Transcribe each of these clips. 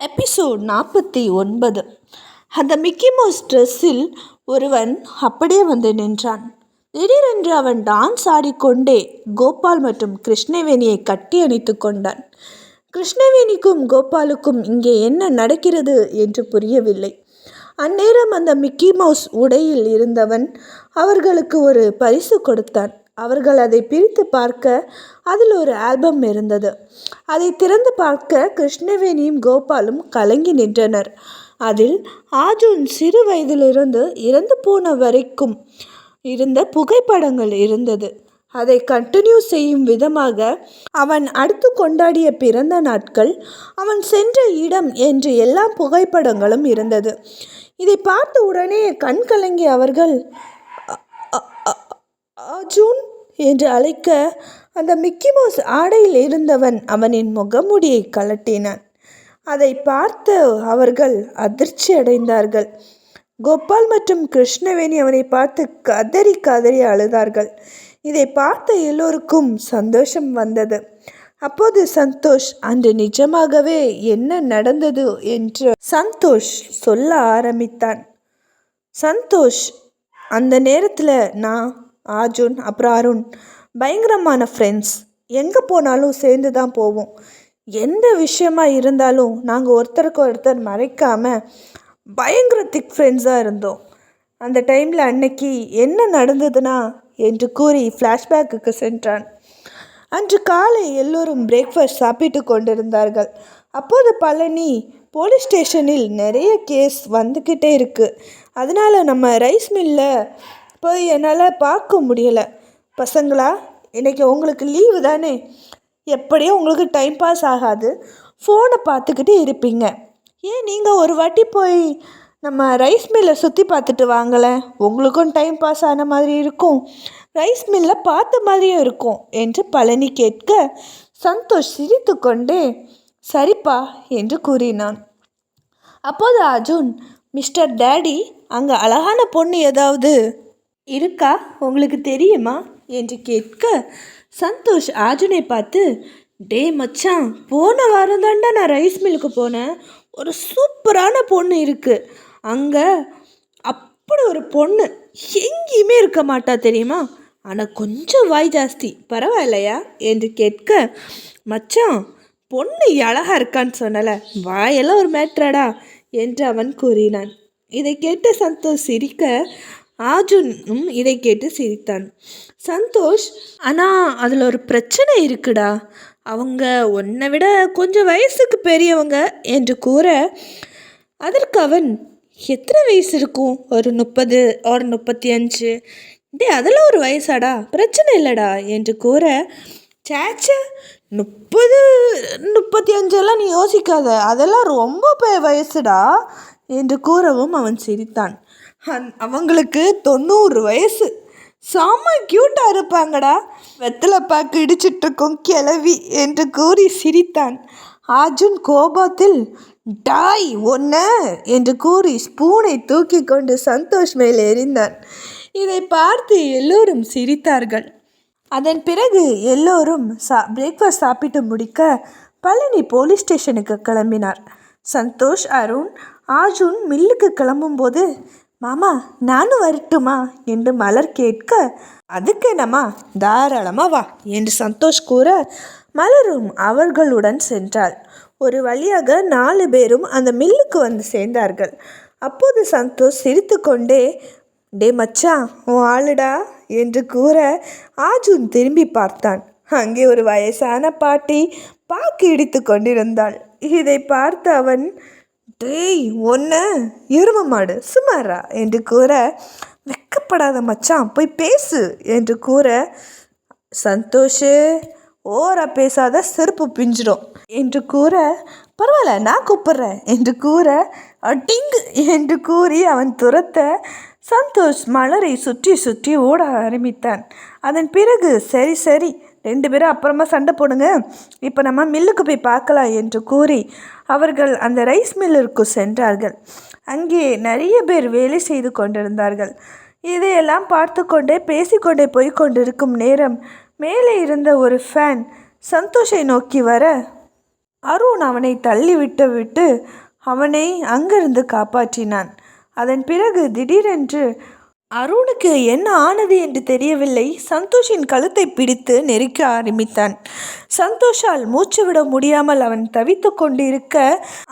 Episode நாற்பத்தி ஒன்பது. அந்த மிக்கி மவுஸ் ட்ரெஸ்ஸில் ஒருவன் அப்படியே வந்து நின்றான். திடீரென்று அவன் டான்ஸ் ஆடிக்கொண்டே கோபால் மற்றும் கிருஷ்ணவேணியை கட்டி அணைத்து கொண்டான். கிருஷ்ணவேணிக்கும் கோபாலுக்கும் இங்கே என்ன நடக்கிறது என்று புரியவில்லை. அந்நேரம் அந்த மிக்கி மவுஸ் உடையில் இருந்தவன் அவர்களுக்கு ஒரு பரிசு கொடுத்தான். அவர்கள் அதை பிரித்து பார்க்க அதில் ஒரு ஆல்பம் இருந்தது. அதை திறந்து பார்க்க கிருஷ்ணவேணியும் கோபாலும் கலங்கி நின்றனர். அதில் ஆஜுன் சிறு வயதிலிருந்து இறந்து போன வரைக்கும் இருந்த புகைப்படங்கள் இருந்தது. அதை கண்டினியூ செய்யும் விதமாக அவன் அடுத்து கொண்டாடிய பிறந்த நாட்கள் அவன் சென்ற இடம் என்று எல்லா புகைப்படங்களும் இருந்தது. இதை பார்த்த உடனே கண் கலங்கிய அவர்கள் அர்ஜுன் என்று அழைக்க அந்த மிக்கி மவுஸ் ஆடையில் இருந்தவன் அவனின் முகமுடியை கலட்டினான் அதை பார்த்து அவர்கள் அதிர்ச்சி அடைந்தார்கள். கோபால் மற்றும் கிருஷ்ணவேணி அவனை பார்த்து கதறி கதறி அழுதார்கள். இதை பார்த்த எல்லோருக்கும் சந்தோஷம் வந்தது. அப்போது சந்தோஷ் அன்று நிஜமாகவே என்ன நடந்தது? என்று சந்தோஷ் சொல்ல ஆரம்பித்தான். சந்தோஷ் அந்த நேரத்தில் நான் ஆர்ஜுன் அப்புறம் அருண். பயங்கரமான ஃப்ரெண்ட்ஸ் எங்கே போனாலும் சேர்ந்து தான் போவோம். எந்த விஷயமா இருந்தாலும் நாங்கள் ஒருத்தருக்கு ஒருத்தர் மறைக்காமல் பயங்கர திக் ஃப்ரெண்ட்ஸாக இருந்தோம். அந்த டைமில் அன்னைக்கு என்ன நடந்ததுன்னா என்று கூறி ஃப்ளாஷ்பேக்குக்கு சென்றான். அன்று காலை எல்லோரும் பிரேக்ஃபாஸ்ட் சாப்பிட்டு கொண்டிருந்தார்கள். அப்போது பழனி போலீஸ் ஸ்டேஷனில் நிறைய கேஸ் வந்துக்கிட்டே இருக்குது அதனால் நம்ம ரைஸ் மில்லில் போய் என்னால் பார்க்க முடியலை. பசங்களா இன்றைக்கி உங்களுக்கு லீவு தானே? எப்படியும் உங்களுக்கு டைம் பாஸ் ஆகாது. ஃபோனை பார்த்துக்கிட்டு இருப்பீங்க. ஏன் நீங்கள் ஒரு வாட்டி போய் நம்ம ரைஸ் மில்லை சுற்றி பார்த்துட்டு வாங்கலை உங்களுக்கும் டைம் பாஸ் ஆன மாதிரி இருக்கும். ரைஸ் மில்லை பார்த்த மாதிரியும் இருக்கும் என்று பழனி கேட்க சந்தோஷ் சிரித்து கொண்டே சரிப்பா என்று கூறினான். அப்போது அர்ஜுன் மிஸ்டர் டேடி அங்கே அழகான பொண்ணு ஏதாவது? இருக்கா? உங்களுக்கு தெரியுமா? என்று கேட்க சந்தோஷ் அர்ஜுனை பார்த்து டே மச்சான் போன வாரம் தாண்டா நான் ரைஸ் மில்லுக்கு போனேன். ஒரு சூப்பரான பொண்ணு இருக்குது அங்கே அப்படி ஒரு பொண்ணு எங்கேயுமே இருக்க மாட்டா தெரியுமா? ஆனால் கொஞ்சம் வாய் ஜாஸ்தி. பரவாயில்லையா? என்று கேட்க மச்சான் பொண்ணு அழகாக இருக்கான்னு சொன்னல. வாயெல்லாம் ஒரு மேட்ராடா என்று அவன் கூறினான். இதை கேட்ட சந்தோஷ் சிரிக்க ஆர்ஜுனும் இதை கேட்டு சிரித்தான். சந்தோஷ் ஆனால் அதில் ஒரு பிரச்சனை இருக்குடா. அவங்க உன்னை விட கொஞ்சம் வயசுக்கு பெரியவங்க என்று கூற அதற்கு அவன் எத்தனை வயசு இருக்கும்? ஒரு முப்பது ஒரு முப்பத்தி அஞ்சு. டே அதெல்லாம் ஒரு வயசாடா? பிரச்சனை இல்லைடா என்று கூற சேச்ச முப்பது முப்பத்தி அஞ்செல்லாம் நீ யோசிக்காத. அதெல்லாம் ரொம்ப வயசுடா என்று கூறவும் அவன் சிரித்தான். அந் அவங்களுக்கு தொண்ணூறு வயசு. செம்ம க்யூட்டாக இருப்பாங்கடா. வெத்தலை பாக்கு இடிச்சிட்ருக்கும் கிளவி என்று கூறி சிரித்தான். அர்ஜுன் கோபத்தில் டாய் ஒன்ன! என்று கூறி ஸ்பூனை தூக்கி கொண்டு சந்தோஷ் மேல் எறிந்தான் இதை பார்த்து எல்லோரும் சிரித்தார்கள். அதன் பிறகு எல்லோரும் சா பிரேக்ஃபாஸ்ட் சாப்பிட்டு முடிக்க பழனி போலீஸ் ஸ்டேஷனுக்கு கிளம்பினார். சந்தோஷ் அருண் அர்ஜுன் மில்லுக்கு கிளம்பும்போது மாமா நானும் வரட்டுமா? என்று மலர் கேட்க அதுக்கு என்னம்மா? தாராளமாக வா என்று சந்தோஷ் கூற மலரும் அவர்களுடன் சென்றாள். ஒரு வழியாக நாலு பேரும் அந்த மில்லுக்கு வந்து சேர்ந்தார்கள். அப்போது சந்தோஷ் சிரித்து கொண்டே டே மச்சான் உன் ஆளுடா? என்று கூற ஆஜூன் திரும்பி பார்த்தான். அங்கே ஒரு வயசான பாட்டி பாக்கு இடித்து கொண்டிருந்தாள். இதை பார்த்த அவன் டேய் ஒன்று எரும மாடு. சுமாரா என்று கூற வெக்கப்படாத மச்சான் போய் பேசு என்று கூற சந்தோஷ் ஓரா பேசாத செருப்பு பிஞ்சிடும் என்று கூற பரவாயில்ல நான் கூப்பிட்றேன் என்று கூற அட்டிங்கு என்று கூறி அவன் துரத்த சந்தோஷ் மலரை சுற்றி சுற்றி ஓட ஆரம்பித்தான். அதன் பிறகு சரி சரி ரெண்டு பேரும் அப்புறமா சண்டை போடுங்க. இப்போ நம்ம மில்லுக்கு போய் பார்க்கலாம் என்று கூறி அவர்கள் அந்த ரைஸ் மில்லிற்கு சென்றார்கள். அங்கே நிறைய பேர் வேலை செய்து கொண்டிருந்தார்கள். இதையெல்லாம் பார்த்து கொண்டே பேசிக்கொண்டே போய் கொண்டிருக்கும் நேரம் மேலே இருந்த ஒரு ஃபேன் சந்தோஷை நோக்கி வர அருண் அவனை தள்ளிவிட்டு விட்டு அவனை அங்கிருந்து காப்பாற்றினான். அதன் பிறகு திடீரென்று அருணுக்கு என்ன ஆனது என்று தெரியவில்லை. சந்தோஷின் கழுத்தை பிடித்து நெரிக்க ஆரம்பித்தான். சந்தோஷால் மூச்சு விட முடியாமல் அவன் தவித்து கொண்டிருக்க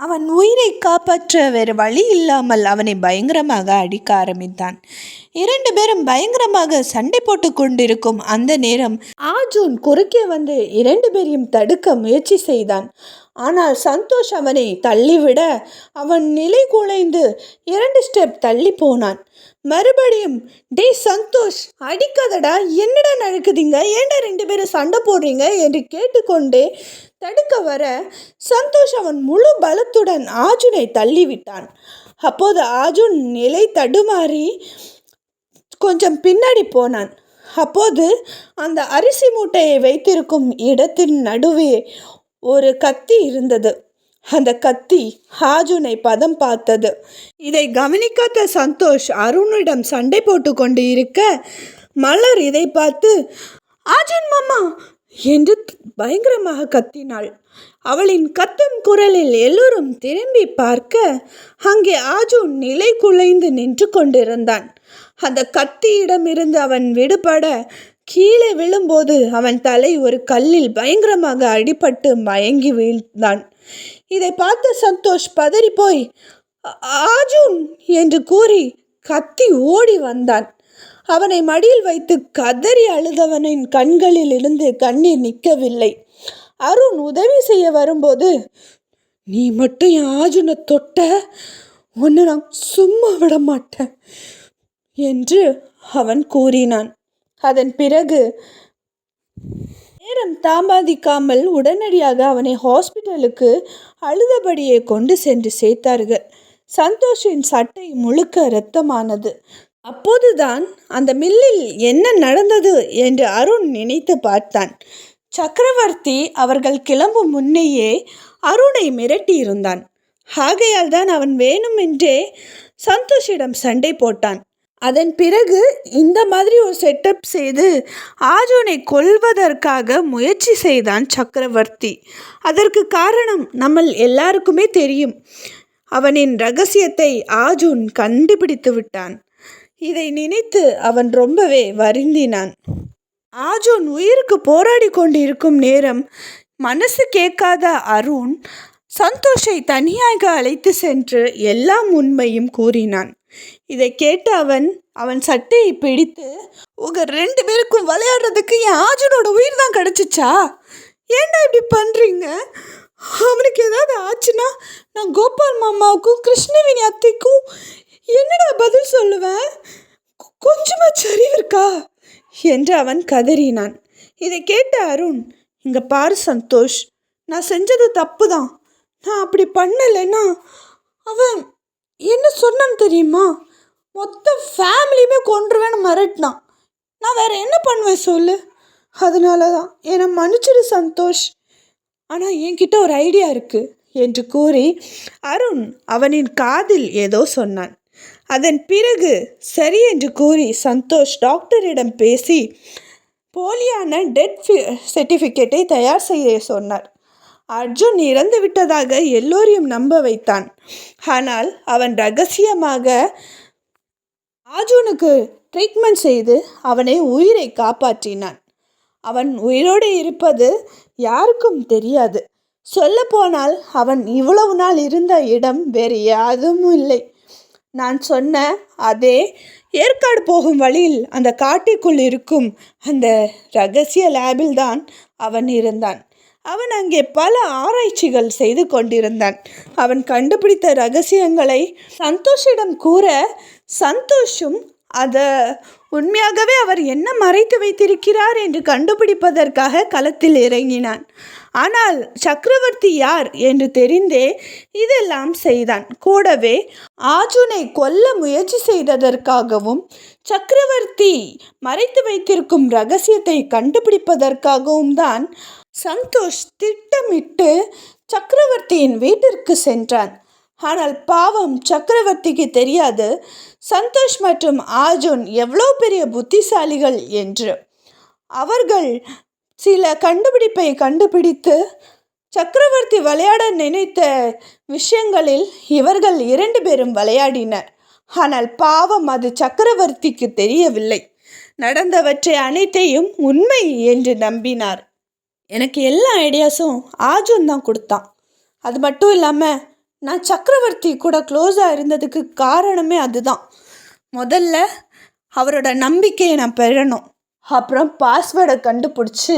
அவன் உயிரை காப்பாற்ற வேறு வழி இல்லாமல் அவனை பயங்கரமாக அடிக்க ஆரம்பித்தான். இரண்டு பேரும் பயங்கரமாக சண்டை போட்டு கொண்டிருக்கும் அந்த நேரம் ஆஜூன் குறுக்கே வந்து இரண்டு பேரையும் தடுக்க முயற்சி செய்தான். ஆனால் சந்தோஷ் அவனை தள்ளிவிட அவன் நிலை குலைந்து இரண்டு ஸ்டெப் தள்ளி போனான். மறுபடியும் டே சந்தோஷ் அடிக்காதடா என்னடா நடக்குதுங்க? ஏன்டா ரெண்டு பேரும் சண்டை போடுறீங்க? என்று கேட்டுக்கொண்டே தடுக்க வர சந்தோஷ் அவன் முழு பலத்துடன் ஆஜுனை தள்ளிவிட்டான். அப்போது ஆஜுன் நிலை தடுமாறி கொஞ்சம் பின்னாடி போனான். அப்போது அந்த அரிசி மூட்டையை வைத்திருக்கும் இடத்தின் நடுவே ஒரு கத்தி இருந்தது. அந்த கத்தி ஹாஜுனை பதம் பார்த்தது. இதை கவனிக்காத சந்தோஷ் அருணிடம் சண்டை போட்டு கொண்டு இருக்க மலர் இதை பார்த்து ஆஜன் மாமா! என்று பயங்கரமாக கத்தினாள். அவளின் கத்தும் குரலில் எல்லோரும் திரும்பி பார்க்க அங்கே ஆஜூன் நிலை குலைந்து நின்று கொண்டிருந்தான். அந்த கத்தியிடமிருந்து அவன் விடுபட கீழே விழும்போது அவன் தலை ஒரு கல்லில் பயங்கரமாக அடிபட்டு மயங்கி வீழ்ந்தான். இதை பார்த்த சந்தோஷ் பதறி போய் ஆஜூன் என்று கூறி கத்தி ஓடி வந்தான். அவனை மடியில் வைத்து கதறி அழுதவனின் கண்களில் இருந்து கண்ணீர் நிற்கவில்லை. அருண் உதவி செய்ய வரும்போது நீ மட்டும் என் ஆஜுனை தொட்ட ஒன்று நான் சும்மா விட மாட்டேன் என்று அவன் கூறினான். அதன் பிறகு நேரம் தாமதிக்காமல் உடனடியாக அவனை ஹாஸ்பிட்டலுக்கு அழுதபடியே கொண்டு சென்று சேர்த்தார்கள். சந்தோஷின் சட்டை முழுக்க இரத்தமானது. அப்போதுதான் அந்த மில்லில் என்ன நடந்தது என்று அருண் நினைத்து பார்த்தான். சக்கரவர்த்தி அவர்கள் கிளம்பும் முன்னையே அருணை மிரட்டியிருந்தான். ஆகையால் தான் அவன் வேணுமென்றே சந்தோஷிடம் சண்டை போட்டான். அதன் பிறகு இந்த மாதிரி ஒரு செட்டப் செய்து ஆஜோனை கொல்வதற்காக முயற்சி செய்தான் சக்கரவர்த்தி. அதற்கு காரணம் நம்ம எல்லாருக்குமே தெரியும். அவனின் ரகசியத்தை ஆஜூன் கண்டுபிடித்து விட்டான். இதை நினைத்து அவன் ரொம்பவே வருந்தினான். ஆஜூன் உயிருக்கு போராடி கொண்டிருக்கும் நேரம் மனசு கேட்காத அருண் சந்தோஷை தனியாக அழைத்து சென்று எல்லா உண்மையும் கூறினான். இதை கேட்ட அவன் அவன் சட்டையை பிடித்து உங்க ரெண்டு பேருக்கும் விளையாடுறதுக்கு என் ஆஜனோட உயிர் தான் கிடச்சிச்சா? ஏன்டா இப்படி பண்ணுறீங்க அவனுக்கு ஏதாவது ஆச்சுன்னா நான் கோபால் மாமாவுக்கும் கிருஷ்ணவேணி அத்தைக்கும் என்னடா பதில் சொல்லுவேன்? கொஞ்சமாக சரிவு இருக்கா? என்று அவன் கதறினான். இதை கேட்ட அருண் இங்கே பாரு சந்தோஷ் நான் செஞ்சது தப்பு தான் நான் அப்படி பண்ணலைன்னா அவன் என்ன சொன்னான்னு தெரியுமா? மொத்த ஃபேமிலியுமே கொன்றுவேன்னு மிரட்டினான். நான் வேறு என்ன பண்ணுவேன் சொல்லு? அதனால தான் என்னை மன்னிச்சிடு சந்தோஷ். ஆனால் என்கிட்ட ஒரு ஐடியா இருக்குது என்று கூறி அருண் அவனின் காதில் ஏதோ சொன்னான். அதன் பிறகு சரி என்று கூறி சந்தோஷ் டாக்டரிடம் பேசி போலியான டெத் சர்டிஃபிகேட்டை தயார் செய்ய சொன்னார். அர்ஜுன் இறந்து விட்டதாக எல்லோரையும் நம்ப வைத்தான். ஆனால் அவன் ரகசியமாக அர்ஜுனுக்கு ட்ரீட்மெண்ட் செய்து அவனை உயிரை காப்பாற்றினான். அவன் உயிரோடு இருப்பது யாருக்கும் தெரியாது. சொல்லப்போனால் அவன் இவ்வளவு நாள் இருந்த இடம் வேறு யாதும் இல்லை. நான் சொன்ன அதே ஏற்காடு போகும் வழியில் அந்த காட்டிக்குள் இருக்கும் அந்த ரகசிய லேபில் தான் அவன் இருந்தான். அவன் அங்கே பல ஆராய்ச்சிகள் செய்து கொண்டிருந்தான். அவன் கண்டுபிடித்த ரகசியங்களை சந்தோஷிடம் கூற சந்தோஷும் அதை உண்மையாகவே அவர் என்ன மறைத்து வைத்திருக்கிறார் என்று கண்டுபிடிப்பதற்காக களத்தில் இறங்கினான். ஆனால் சக்கரவர்த்தி யார்? என்று தெரிந்தே இதெல்லாம் செய்தான். கூடவே ஆஜுனை கொல்ல முயற்சி செய்ததற்காகவும் சக்கரவர்த்தி மறைத்து வைத்திருக்கும் ரகசியத்தை கண்டுபிடிப்பதற்காகவும் தான் சந்தோஷ் திட்டமிட்டு சக்கரவர்த்தியின் வீட்டிற்கு சென்றான். ஆனால் பாவம் சக்கரவர்த்திக்கு தெரியாது. சந்தோஷ் மற்றும் ஆர்ஜுன் எவ்வளோ பெரிய புத்திசாலிகள் என்று. அவர்கள் சில கண்டுபிடிப்பை கண்டுபிடித்து சக்கரவர்த்தி விளையாட நினைத்த விஷயங்களில் இவர்கள் இரண்டு பேரும் விளையாடினர். ஆனால் பாவம் அது சக்கரவர்த்திக்கு தெரியவில்லை. நடந்தவற்றை அனைத்தையும் உண்மை என்று நம்பினார். எனக்கு எல்லா ஐடியாஸும் ஆஜுன் தான் கொடுத்தான். அது மட்டும் இல்லாமல் நான் சக்கரவர்த்தி கூட க்ளோஸாக இருந்ததுக்கு காரணமே அதுதான். முதல்ல அவரோட நம்பிக்கையை நான் பெறணும். அப்புறம் பாஸ்வேர்டை கண்டுபிடிச்சி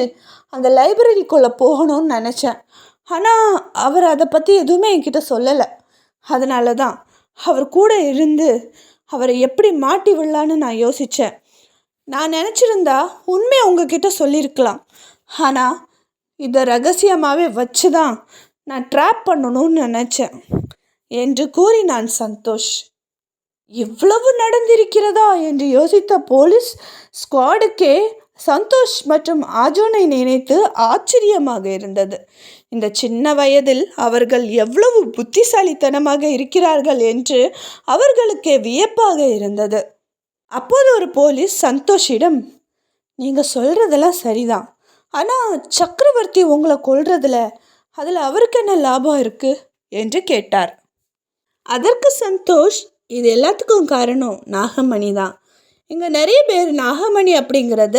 அந்த லைப்ரரிக்குள்ளே போகணும்னு நினச்சேன். ஆனால் அவர் அதை பற்றி எதுவுமே என்கிட்ட சொல்லலை. அதனால தான் அவர் கூட இருந்து அவரை எப்படி மாட்டி விடலான்னு நான் யோசித்தேன் நான் நினச்சிருந்தா உண்மையை உங்ககிட்ட சொல்லியிருக்கலாம். ஆனால் இதை ரகசியமாகவே வச்சு தான் நான் ட்ராப் பண்ணணும்னு நினச்சேன் என்று கூறினான் சந்தோஷ். இவ்வளவு நடந்திருக்கிறதா? என்று யோசித்த போலீஸ் ஸ்குவாடுக்கே சந்தோஷ் மற்றும் ஆஜோனை நினைத்து ஆச்சரியமாக இருந்தது. இந்த சின்ன வயதில் அவர்கள் எவ்வளவு புத்திசாலித்தனமாக இருக்கிறார்கள்? என்று அவர்களுக்கே வியப்பாக இருந்தது. அப்போது ஒரு போலீஸ் சந்தோஷிடம் நீங்கள் சொல்கிறதெல்லாம் சரிதான். ஆனால் சக்கரவர்த்தி உங்களை கொல்றதுல அதில் அவருக்கு என்ன லாபம் இருக்குது என்று கேட்டார். அதற்கு சந்தோஷ் இது எல்லாத்துக்கும் காரணம் நாகமணி தான். இங்கே நிறைய பேர் நாகமணி அப்படிங்கிறத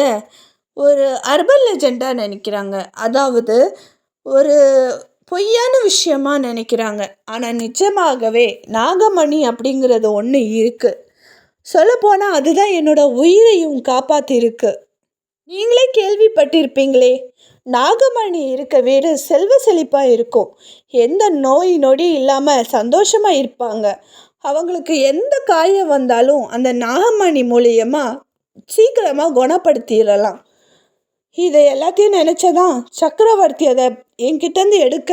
ஒரு அர்பன் லெஜெண்டாக நினைக்கிறாங்க. அதாவது ஒரு பொய்யான விஷயமா நினைக்கிறாங்க. ஆனால் நிஜமாகவே நாகமணி அப்படிங்கிறது ஒன்று இருக்குது சொல்லப்போனால் அதுதான் என்னோடய உயிரையும் காப்பாற்றிருக்கு நீங்களே கேள்விப்பட்டிருப்பீங்களே. நாகமணி இருக்க வீடு செல்வ செழிப்பாக இருக்கும். எந்த நோய் நொடி இல்லாமல் சந்தோஷமாக இருப்பாங்க. அவங்களுக்கு எந்த காயம் வந்தாலும் அந்த நாகமணி மூலியமாக சீக்கிரமாக குணப்படுத்திடலாம். இதை எல்லாத்தையும் நினச்சதான் சக்கரவர்த்தி அதை என்கிட்டேருந்து எடுக்க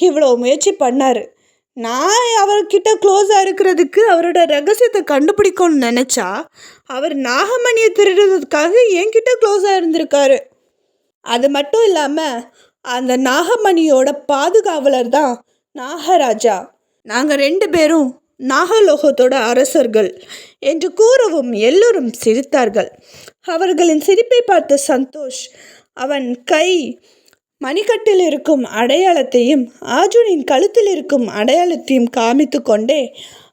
இவ்வளோ முயற்சி பண்ணார். நான் அவர்கிட்ட க்ளோஸாக இருக்கிறதுக்கு அவரோட ரகசியத்தை கண்டுபிடிக்கணும்னு நினச்சா அவர் நாகமணியை திருடுறதுக்காக என்கிட்ட க்ளோஸாக இருந்திருக்காரு. அது மட்டும் இல்லாமல் அந்த நாகமணியோட பாதுகாவலர் தான் நாகராஜா. நாங்கள் ரெண்டு பேரும் நாகலோகத்தோட அரசர்கள் என்று கூறவும் எல்லோரும் சிரித்தார்கள். அவர்களின் சிரிப்பை பார்த்த சந்தோஷ் அவன் கை மணிக்கட்டில் இருக்கும் அடையாளத்தையும் ஆஜுனின் கழுத்தில் இருக்கும் அடையாளத்தையும் காமித்து கொண்டே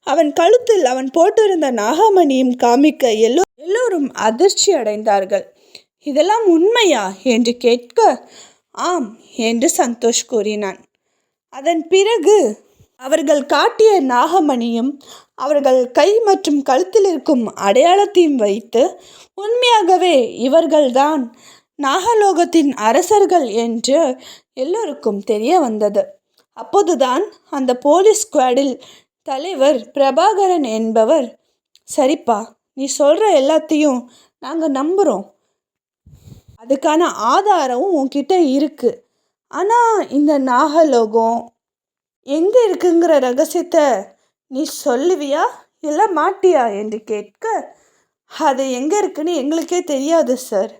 அவன் கழுத்தில் அவன் போட்டிருந்த நாகமணியும் காமிக்க எல்லோ எல்லோரும் அதிர்ச்சி அடைந்தார்கள். இதெல்லாம் உண்மையா என்று கேட்க ஆம் என்று சந்தோஷ் கூறினான். அதன் பிறகு அவர்கள் காட்டிய நாகமணியும் அவர்கள் கை மற்றும் கழுத்தில் இருக்கும் அடையாளத்தையும் வைத்து உண்மையாகவே இவர்கள்தான் நாகலோகத்தின் அரசர்கள் என்று எல்லோருக்கும் தெரிய வந்தது. அப்போதுதான் அந்த போலீஸ் ஸ்குவாடில் தலைவர் பிரபாகரன் என்பவர் சரிப்பா நீ சொல்கிற எல்லாத்தையும் நாங்கள் நம்புகிறோம் அதுக்கான ஆதாரமும் உன்கிட்ட இருக்குது ஆனால் இந்த நாகலோகம் எங்கே இருக்குங்கிற ரகசியத்தை நீ சொல்லுவியா இல்லை மாட்டியா? என்று கேட்க அது எங்கே இருக்குன்னு எங்களுக்கே தெரியாது சார்.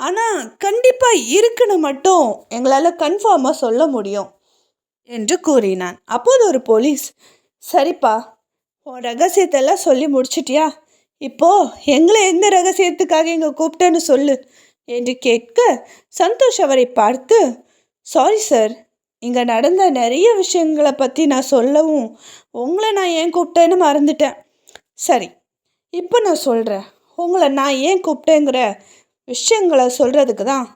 ஆனால் கண்டிப்பாக இருக்குன்னு மட்டும் எங்களால் கன்ஃபார்மாக சொல்ல முடியும் என்று கூறினான். அப்போது ஒரு போலீஸ் சரிப்பா உன் ரகசியத்தெல்லாம் சொல்லி முடிச்சிட்டியா? இப்போது எங்களை எந்த ரகசியத்துக்காக இங்கே கூப்பிட்டேன்னு சொல்லு என்று கேட்க சந்தோஷ் அவரை பார்த்து சாரி சார் இங்கே நடந்த நிறைய விஷயங்களை பற்றி நான் சொல்லவும் உங்களை நான் ஏன் கூப்பிட்டேன்னு மறந்துட்டேன். சரி இப்போ நான் சொல்கிறேன் உங்களை நான் ஏன் கூப்பிட்டேங்கிற விஷயங்களை சொல்கிறதுக்கு தான்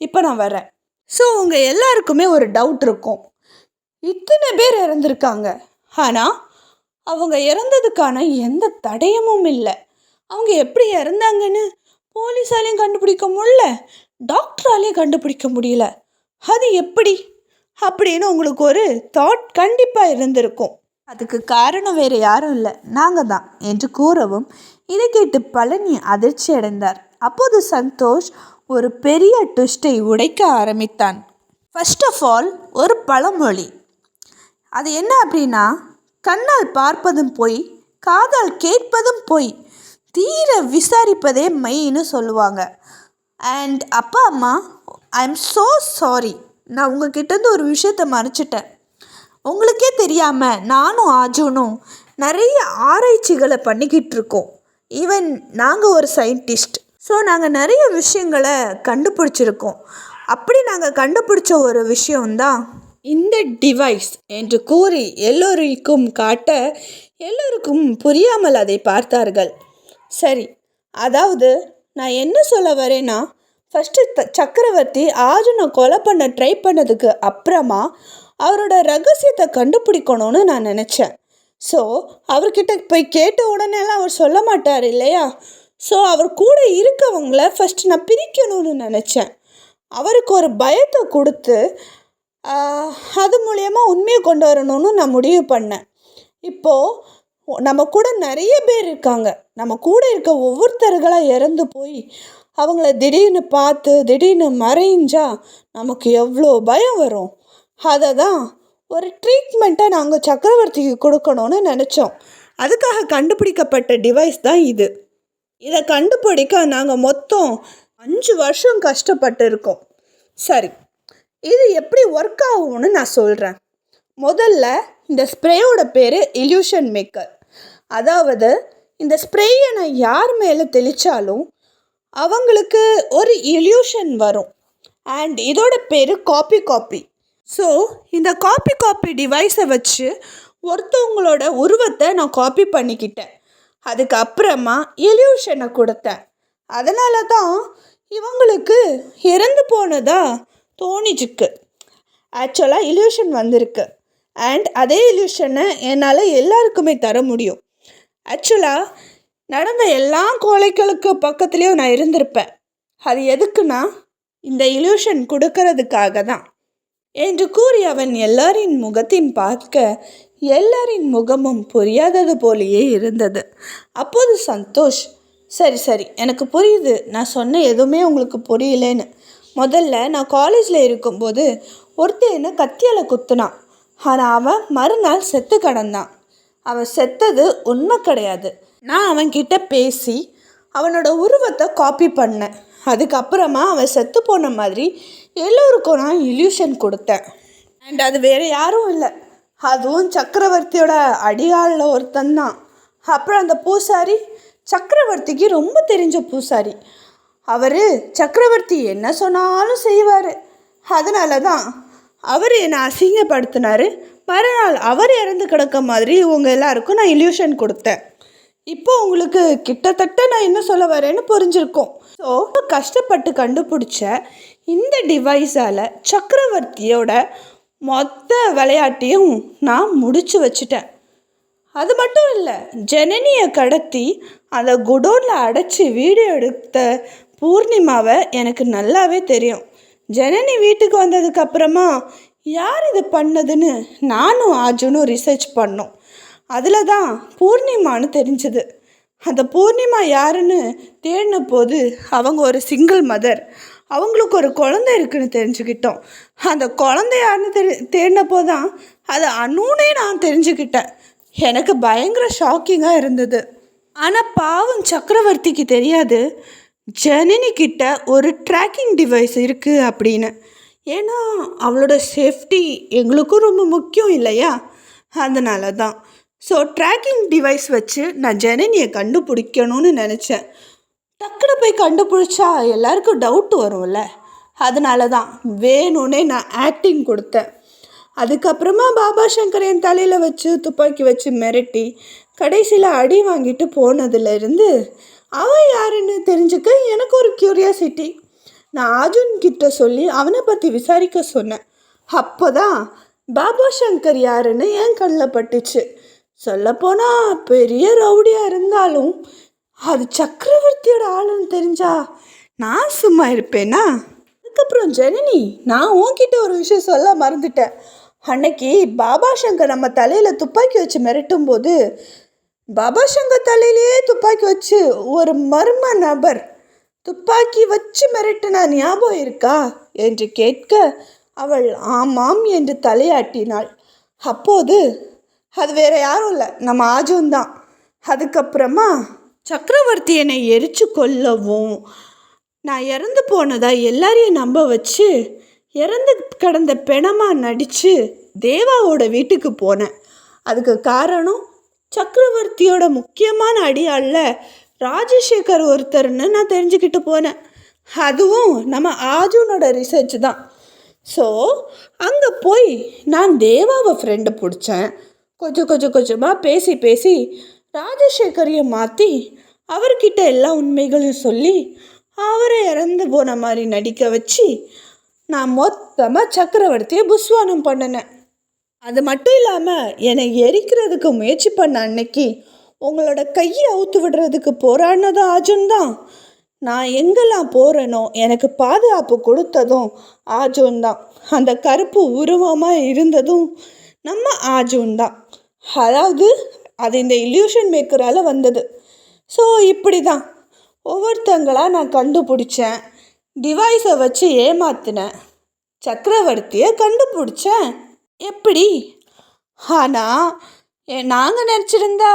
இப்போ நான் வரேன். ஸோ உங்கள் எல்லாருக்குமே ஒரு டவுட் இருக்கும். இத்தனை பேர் இறந்துருக்காங்க. ஆனால் அவங்க இறந்ததுக்கான எந்த தடயமும் இல்லை. அவங்க எப்படி இறந்தாங்கன்னு போலீஸாலையும் கண்டுபிடிக்க முடியல. டாக்டராலையும் கண்டுபிடிக்க முடியல. அது எப்படி? அப்படின்னு உங்களுக்கு ஒரு தாட் கண்டிப்பாக இருந்திருக்கும். அதுக்கு காரணம் வேறு யாரும் இல்லை. நாங்கள் தான் என்று கூறவும் இதை கேட்டு பழனி அதிர்ச்சி அடைந்தார் அப்போது சந்தோஷ் ஒரு பெரிய ட்விஸ்டை உடைக்க ஆரம்பித்தான். ஃபர்ஸ்ட் ஆஃப் ஆல் ஒரு பழமொழி. அது என்ன அப்படின்னா கண்ணால் பார்ப்பதும் பொய் காதால் கேட்பதும் பொய் தீர விசாரிப்பதே மெயின்னு சொல்லுவாங்க. அண்ட் அப்பா அம்மா ஐ எம் ஸோ சாரி நான் உங்ககிட்டேருந்து ஒரு விஷயத்த மறைச்சிட்டேன். உங்களுக்கே தெரியாமல் நானும் ஆஜுனும் நிறைய ஆராய்ச்சிகளை பண்ணிக்கிட்டு இருக்கோம். ஈவன் நாங்கள் ஒரு சயின்டிஸ்ட் ஸோ நாங்கள் நிறைய விஷயங்களை கண்டுபிடிச்சிருக்கோம். அப்படி நாங்கள் கண்டுபிடிச்ச ஒரு விஷயம்தான் இந்த டிவைஸ் என்று கூறி எல்லோருக்கும் காட்ட எல்லோருக்கும் புரியாமல் அதை பார்த்தார்கள். சரி அதாவது நான் என்ன சொல்ல வரேன்னா ஃபஸ்ட்டு த சக்கரவர்த்தி ஆர்ஜுனை கொலை பண்ண ட்ரை பண்ணதுக்கு அப்புறமா அவரோட ரகசியத்தை கண்டுபிடிக்கணும்னு நான் நினச்சேன். ஸோ அவர்கிட்ட போய் கேட்ட உடனேலாம் அவர் சொல்ல மாட்டார் இல்லையா? ஸோ அவர் கூட இருக்கவங்கள ஃபஸ்ட்டு நான் பிரிக்கணும்னு நினச்சேன். அவருக்கு ஒரு பயத்தை கொடுத்து அது மூலயமா உண்மையை கொண்டு வரணும்னு நான் முடிவு பண்ணேன். இப்போது நம்ம கூட நிறைய பேர் இருக்காங்க. நம்ம கூட இருக்க ஒவ்வொருத்தர்களாக இறந்து போய் அவங்கள திடீர்னு பார்த்து திடீர்னு மறைஞ்சா நமக்கு எவ்வளோ பயம் வரும். அதை தான் ஒரு ட்ரீட்மெண்ட்டை நாங்கள் சக்கரவர்த்திக்கு கொடுக்கணும்னு நினச்சோம். அதுக்காக கண்டுபிடிக்கப்பட்ட டிவைஸ் தான் இது. இதை கண்டுபிடிக்க நாங்கள் மொத்தம் அஞ்சு வருஷம் கஷ்டப்பட்டு இருக்கோம் சரி இது எப்படி ஒர்க் ஆகும்னு நான் சொல்கிறேன் முதல்ல இந்த ஸ்ப்ரேயோட பேர் இல்யூஷன் மேக்கர் அதாவது இந்த ஸ்ப்ரேயை நான் யார் மேலே தெளித்தாலும் அவங்களுக்கு ஒரு இல்யூஷன் வரும். அண்ட் இதோட பேர் காப்பி காப்பி ஸோ இந்த காப்பி காப்பி டிவைஸை வச்சு ஒருத்தவங்களோட உருவத்தை நான் காப்பி பண்ணிக்கிட்டேன். அதுக்கப்புறமா இல்யூஷனை கொடுத்தேன். அதனால தான் இவங்களுக்கு இறந்து போனதா தோணிச்சுக்கு. ஆக்சுவலாக இல்யூஷன் வந்திருக்கு. அண்ட் அதே இல்யூஷனை என்னால் எல்லாருக்குமே தர முடியும். ஆக்சுவலாக நடந்த எல்லா கொலைகளுக்கு பக்கத்துலேயும் நான் இருந்திருப்பேன். அது எதுக்குன்னா இந்த இல்யூஷன் கொடுக்கறதுக்காக தான் என்று கூறி அவன் எல்லாரின் முகத்தின் பார்க்க எல்லாரின் முகமும் புரியாதது போலேயே இருந்தது. அப்போது சந்தோஷ் சரி சரி எனக்கு புரியுது. நான் சொன்ன எதுவுமே உங்களுக்கு புரியலேன்னு. முதல்ல நான் காலேஜில் இருக்கும்போது ஒருத்தர் என்ன கத்தியால் குத்துனான் ஆனால் அவன் மறுநாள் செத்து கிடந்தான். அவன் செத்தது உண்மை கிடையாது. நான் அவன்கிட்ட பேசி அவனோட உருவத்தை காப்பி பண்ணேன். அதுக்கப்புறமா அவன் செத்து போன மாதிரி எல்லோருக்கும் நான் இல்யூஷன் கொடுத்தேன். அண்ட் அது வேறு யாரும் இல்லை. அதுவும் சக்கரவர்த்தியோட அடியாளில் ஒருத்தன் தான். அப்புறம் அந்த பூசாரி சக்கரவர்த்திக்கு ரொம்ப தெரிஞ்ச பூசாரி. அவர் சக்கரவர்த்தி என்ன சொன்னாலும் செய்வார். அதனால தான் அவர் என்னை அசிங்கப்படுத்தினாரு. மறுநாள் அவர் இறந்து கிடக்க மாதிரி இவங்க எல்லாருக்கும் நான் இல்யூஷன் கொடுத்தேன். இப்போ உங்களுக்கு கிட்டத்தட்ட நான் என்ன சொல்ல வரேன்னு புரிஞ்சிருக்கோம். ஸோ கஷ்டப்பட்டு கண்டுபிடிச்ச இந்த டிவைஸால் சக்கரவர்த்தியோட மொத்த விளையாட்டையும் நான் முடிச்சு வச்சிட்டேன். அது மட்டும் இல்லை ஜனனியை கடத்தி அந்த குடோனில் அடைச்சி வீடியோ எடுத்த பூர்ணிமாவை எனக்கு நல்லாவே தெரியும். ஜனனி வீட்டுக்கு வந்ததுக்கப்புறமா யார் இது பண்ணதுன்னு நானும் ஆஜுனும் ரிசர்ச் பண்ணோம். அதில் தான் பூர்ணிமான்னு தெரிஞ்சது. அந்த பூர்ணிமா யாருன்னு தேடின போது அவங்க ஒரு சிங்கிள் மதர் அவங்களுக்கு ஒரு குழந்தை இருக்குன்னு தெரிஞ்சுக்கிட்டோம். அந்த குழந்தை யாருன்னு தெரி தேடினப்போ தான் அது அணுன்னே நான் தெரிஞ்சுக்கிட்டேன். எனக்கு பயங்கர ஷாக்கிங்காக இருந்தது. ஆனால் பாவம் சக்கரவர்த்திக்கு தெரியாது. ஜனனி கிட்ட ஒரு ட்ராக்கிங் டிவைஸ் இருக்குது அப்படின்னு. ஏன்னா அவளோட சேஃப்டி எங்களுக்கும் ரொம்ப முக்கியம் இல்லையா? அதனால தான் ஸோ ட்ராக்கிங் டிவைஸ் வச்சு நான் ஜனனியை கண்டுபிடிக்கணும்னு நினச்சேன். டக்குனு போய் கண்டுபிடிச்சா எல்லாருக்கும் டவுட் வரும்ல. அதனால தான் வேணும்னே நான் ஆக்டிங் கொடுத்தேன். அதுக்கப்புறமா பாபா சங்கர் என் தலையில் வச்சு துப்பாக்கி வச்சு மிரட்டி கடைசியில் அடி வாங்கிட்டு போனதுலேருந்து அவன் யாருன்னு தெரிஞ்சுக்க எனக்கு ஒரு க்யூரியாசிட்டி நான் அர்ஜுன் கிட்ட சொல்லி அவனை பற்றி விசாரிக்க சொன்னேன். அப்போ தான் பாபா சங்கர் யாருன்னு என் கண்ணில் பட்டுச்சு. சொல்லப்போனால் பெரிய ரவுடியாக இருந்தாலும் அது சக்கரவர்த்தியோட ஆளுன்னு தெரிஞ்சா நான் சும்மா இருப்பேனா? அதுக்கப்புறம் ஜனனி நான் உன்கிட்ட ஒரு விஷயம் சொல்ல மறந்துட்டேன். அன்னைக்கு பாபா சங்கர் நம்ம தலையில் துப்பாக்கி வச்சு மிரட்டும் போது பாபா சங்கர் தலையிலேயே துப்பாக்கி வச்சு ஒரு மர்ம நபர் துப்பாக்கி வச்சு மிரட்டினா ஞாபகம் இருக்கா? என்று கேட்க அவள் ஆமாம் என்று தலையாட்டினாள். அப்போது அது வேற யாரும் இல்லை நம்ம ஆஜும் தான். அதுக்கப்புறமா சக்கரவர்த்தி என்னை எரிச்சு கொல்லவும். நான் இறந்து போனதா எல்லாரையும் நம்ப வச்சு இறந்து கிடந்த பிணமாக நடித்து தேவாவோட வீட்டுக்கு போனேன். அதுக்கு காரணம் சக்கரவர்த்தியோட முக்கியமான அடியாளில் ராஜசேகர் ஒருத்தர்னு நான் தெரிஞ்சுக்கிட்டு போனேன். அதுவும் நம்ம ஆஜுனோட ரிசர்ச் தான். ஸோ அங்கே போய் நான் தேவாவை ஃப்ரெண்டு பிடிச்சேன். கொஞ்சம் கொஞ்சம் கொஞ்சமாக பேசி பேசி ராஜசேகரியை மாற்றி அவர்கிட்ட எல்லா உண்மைகளையும் சொல்லி அவரை இறந்து போன மாதிரி நடிக்க வச்சு நான் மொத்தமாக சக்கரவர்த்தியை புஸ்வானம் பண்ணினேன். அது மட்டும் இல்லாமல் என்னை எரிக்கிறதுக்கு முயற்சி பண்ண அன்னைக்கு உங்களோட கையை அவுத்து விடுறதுக்கு போராடினதும் ஆஜுன் தான். நான் எங்கெல்லாம் போகிறேனோ எனக்கு பாதுகாப்பு கொடுத்ததும் ஆஜுன் தான். அந்த கருப்பு உருவமாக இருந்ததும் நம்ம ஆஜுன் தான். அதாவது அது இந்த இல்யூஷன் மேக்கரால் வந்தது. ஸோ இப்படி தான் ஒவ்வொருத்தங்களாக நான் கண்டுபிடிச்சேன். டிவைஸை வச்சு ஏமாத்தினேன். சக்கரவர்த்தியை கண்டுபிடிச்சேன். எப்படி? ஆனால் நாங்கள் நினச்சிருந்தா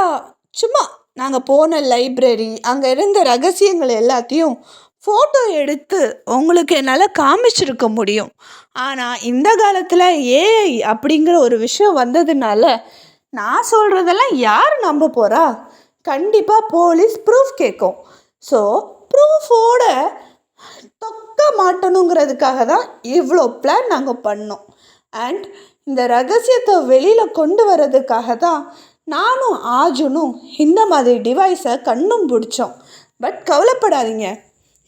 சும்மா நாங்கள் போன லைப்ரரி அங்கே இருந்த ரகசியங்கள் எல்லாத்தையும் ஃபோட்டோ எடுத்து உங்களுக்கு என்னால் காமிச்சிருக்க முடியும். ஆனால் இந்த காலத்தில் ஏஐ அப்படிங்கிற ஒரு விஷயம் வந்ததுனால நான் சொல்கிறதெல்லாம் யார் நம்ப போகிறா கண்டிப்பாக போலீஸ் ப்ரூஃப் கேட்கும் ஸோ ப்ரூஃபோட தொக்க மாட்டணுங்கிறதுக்காக தான் இவ்வளோ பிளான் நாங்கள் பண்ணோம். அண்ட் இந்த ரகசியத்தை வெளியில் கொண்டு வர்றதுக்காக தான் நானும் ஆஜுனும் இந்த மாதிரி டிவைஸை கண்ணும் பிடிச்சோம். பட் கவலைப்படாதீங்க.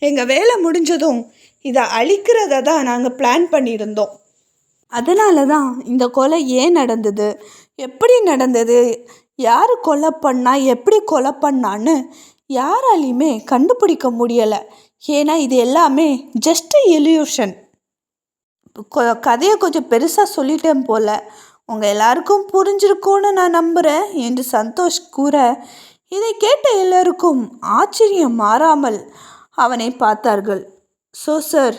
எங்கள் வேலை முடிஞ்சதும் இதை அழிக்கிறத தான் நாங்கள் பிளான் பண்ணியிருந்தோம். அதனால தான் இந்த கொலை ஏன் நடந்தது? எப்படி நடந்தது? யார் கொலை பண்ணா எப்படி கொலை பண்ணான்னு யாராலையுமே கண்டுபிடிக்க முடியலை. ஏன்னா இது எல்லாமே ஜஸ்ட் எலியூஷன் கதையை கொஞ்சம் பெருசாக சொல்லிட்டேன் போல். உங்கள் எல்லாருக்கும் புரிஞ்சிருக்கும்னு நான் நம்புகிறேன் என்று சந்தோஷ் கூற இதை கேட்ட எல்லோருக்கும் ஆச்சரியம் மாறாமல் அவனை பார்த்தார்கள். ஸோ சார்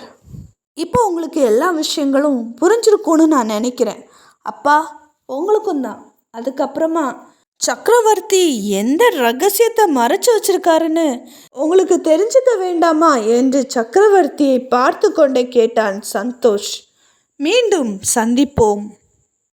இப்போ உங்களுக்கு எல்லா விஷயங்களும் புரிஞ்சிருக்கும்னு நான் நினைக்கிறேன். அப்பா உங்களுக்கும் தான். அதுக்கப்புறமா சக்கரவர்த்தி எந்த ரகசியத்தை மறைச்சு வச்சிருக்காருன்னு உங்களுக்கு தெரிஞ்சுக்க வேண்டாமா என்று சக்கரவர்த்தியை பார்த்து கொண்டே கேட்டான் சந்தோஷ். மீண்டும் சந்திப்போம்.